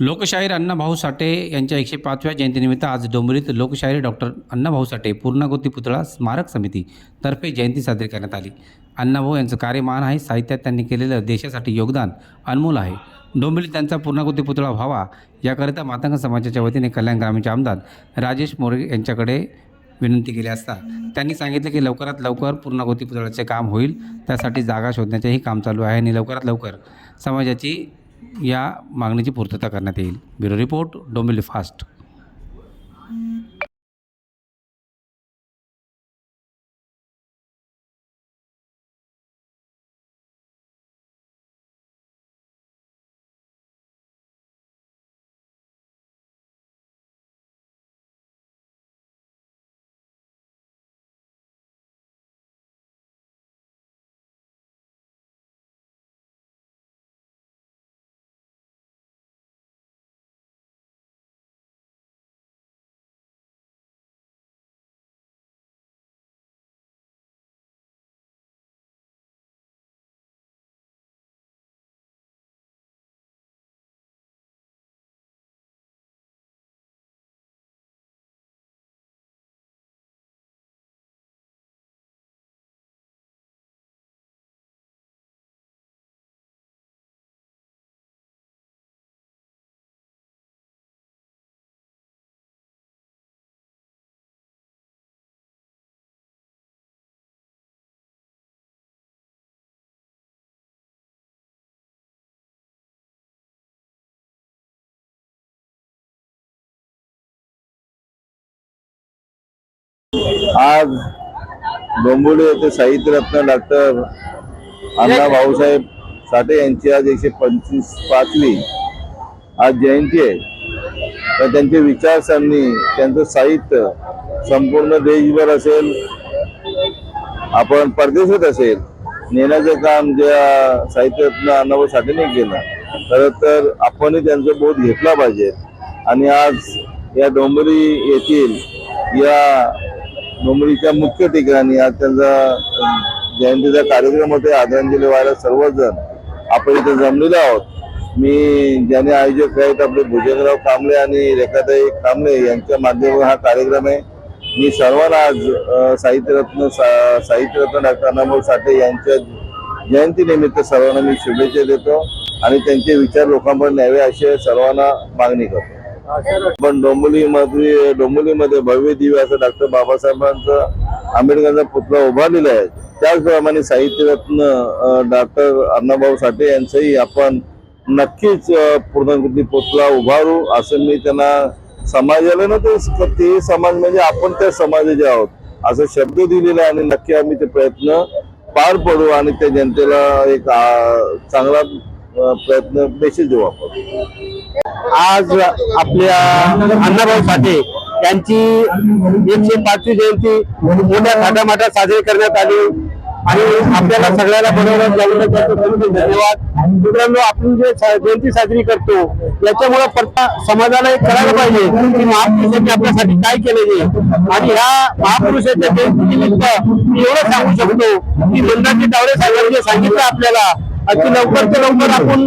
लोकशाहीर अण्णाभाऊ साठे यांच्या एकशे पाचव्या जयंतीनिमित्त आज डोंबिवलीत लोकशाहीर डॉक्टर अण्णाभाऊ साठे पूर्णागोती पुतळा स्मारक समिती तर्फे जयंती साजरी करण्यात आली. अण्णाभाऊ यांचं कार्यमान आहे साहित्यात त्यांनी केलेलं देशासाठी योगदान अनमोल आहे. डोंबिवलीत त्यांचा पूर्णाकृती पुतळा व्हावा याकरिता मातंग समाजाच्या वतीने कल्याण ग्रामीणचे आमदार राजेश मोरे यांच्याकडे विनंती केली असता. त्यांनी सांगितले की लवकरात लवकर पूर्णाकृती पुतळ्याचे काम होईल त्यासाठी जागा शोधण्याचेही काम चालू आहे आणि लवकरात लवकर समाजाची या मागणीची पूर्तता करण्यात येईल. Bureau report Dombivli fast. आज डोंबिवली येथे साहित्यरत्न डॉक्टर अण्णा भाऊसाहेब साठे यांची आज एकशे पंचवीस पाचवी आज जयंती आहे. तर त्यांचे विचारसरणी त्यांचं साहित्य संपूर्ण देशभर असेल आपण परदेशात असेल नेण्याचं काम ज्या साहित्यरत्न अण्णाभाऊ साठेने केलं खरं तर आपणही त्यांचा बोध घेतला पाहिजे. आणि आज या डोंबरी येथील या मुंबईच्या मुख्य ठिकाणी आज त्यांचा जयंतीचा कार्यक्रम होते आदरांजली व्हायला सर्वजण आपण इथे जमलेलो आहोत. मी ज्याने आयोजक आहेत आपले भुजंगराव कांबळे आणि रेखाताई कांबळे यांच्या माध्यमातून हा कार्यक्रम आहे. मी सर्वांना आज साहित्यरत्न सा- साहित्यरत्न डॉक्टर अण्णाभाऊ साठे यांच्या जयंतीनिमित्त सर्वांना मी शुभेच्छा देतो आणि त्यांचे विचार लोकांपर्यंत न्यावे अशी सर्वांना मागणी करतो. पण डोंबिवलीमध्ये डोंबिवलीमध्ये भव्य दिव्य असं डॉक्टर बाबासाहेबांचं आंबेडकरांचा पुतळा उभारलेला आहे. त्याचप्रमाणे साहित्यरत्न डॉक्टर अण्णाभाऊ साठे यांचंही आपण नक्कीच अं, पूर्णाकृती पुतळा उभारू असं मी त्यांना समाजाला ना ते समाज म्हणजे आपण त्या समाजाचे आहोत असं शब्द दिलेला आहे आणि नक्की आम्ही ते प्रयत्न पार पडू आणि त्या जनतेला एक चांगला प्रयत्न मेसेज देऊ आपण. आज आपल्या अण्णाभाऊ साठे यांची एकशे पाचवी जयंती मोठ्या थाटामाटात साजरी करण्यात आली. आणि आपल्याला सगळ्याला बनवण्यात लागलं. धन्यवाद. मित्रांनो आपण जे जयंती साजरी करतो याच्यामुळे प्रत्येक समाजाला एक कळायला पाहिजे की महापुरुषांनी आपल्यासाठी काय केलेले. आणि ह्या महापुरुषाच्या जयंतीनिमित्त मी एवढं सांगू शकतो की मंदाजी डावरे साहेबांनी सांगितलं आपल्याला अति लवकरच्या लवकर आपण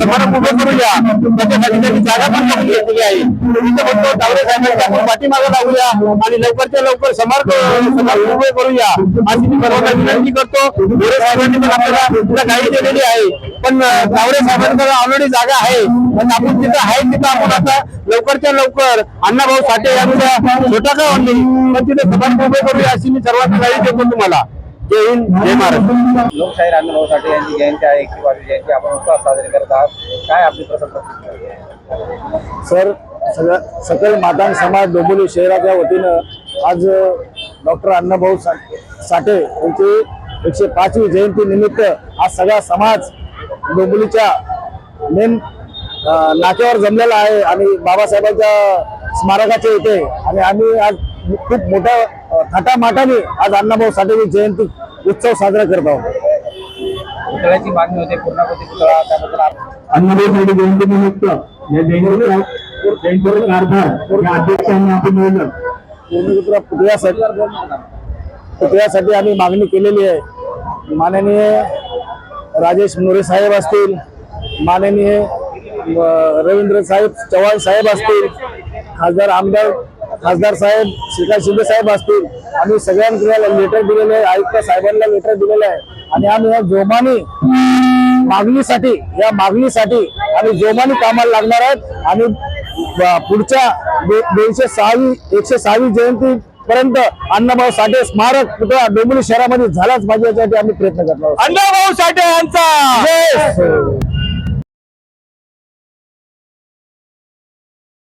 समारंभ उभे करूया. त्याच्यासाठी त्यांनी जागा पण करून घेतलेली आहे. तर म्हणतो तावडे साहेबांच्या आपण पाठीमागे लागूया आणि लवकरच्या लवकर समारंभ समारंभ उभे करूया. अशी मी सर्वांना विनंती करतो. गोरे साहेबांनी पण आपल्याला तिथं गाडी दिलेली आहे. पण तावडे साहेबांकडे ऑलरेडी जागा आहे. पण आपण तिथं आहे तिथं आपण आता लवकरच्या लवकर अण्णाभाऊ साठे यांच्या छोटा गाव पण तिथे समारंभ उभे करूया अशी मी सर्वांना गाडी देतो तुम्हाला. जय हिंद जय महाराष्ट्र लोकशाहीर अण्णाभाऊ साठे यांची जयंती आहे एकशे पाचवी जयंती. आपण उत्साह साजरी करत आहात. काय आपली प्रसन्न सर सगळं सकल मातांग समाज डोंबिवली शहराच्या वतीनं आज डॉक्टर अण्णाभाऊ सा- साठे यांची एकशे पाचवी जयंती निमित्त आज सगळा समाज डोंबिवलीच्या मेन नाक्यावर जमलेला आहे. आणि बाबासाहेबांच्या स्मारकाच्या इथे. आणि आम्ही आज खूप मोठ्या थाटामाटाने आज अण्णाभाऊ साठेची जयंती उत्सव साजरा करत आहोत. पुतळ्याची मागणी होते पूर्णाकृती पुतळा त्याबद्दल आप- अण्णाभाऊ साठे या अध्यक्षांनी आपण पूर्णपुत्र पुतळ्यासाठी पुतळ्यासाठी आम्ही मागणी केलेली आहे. माननीय राजेश मोरे साहेब असतील माननीय रवींद्र साहेब चव्हाण साहेब असतील खासदार आमदार खासदार साहेब श्रीकांत शिंदे साहेब असतील. आम्ही सगळ्यांकडे लेटर दिलेलं आहे. आयुक्त साहेबांना लेटर दिलेलं आहे. आणि आम्ही या जोमाने मागणीसाठी या मागणीसाठी आम्ही जोमाने कामाला लागणार आहेत. आणि पुढच्या दोनशे सहावी एकशे सहावी जयंती पर्यंत अण्णाभाऊ साठे स्मारक पुतळा डोंबिवली शहरामध्ये झालाच पाहिजे यासाठी आम्ही प्रयत्न करणार आहोत. अण्णाभाऊ साठे यांचा!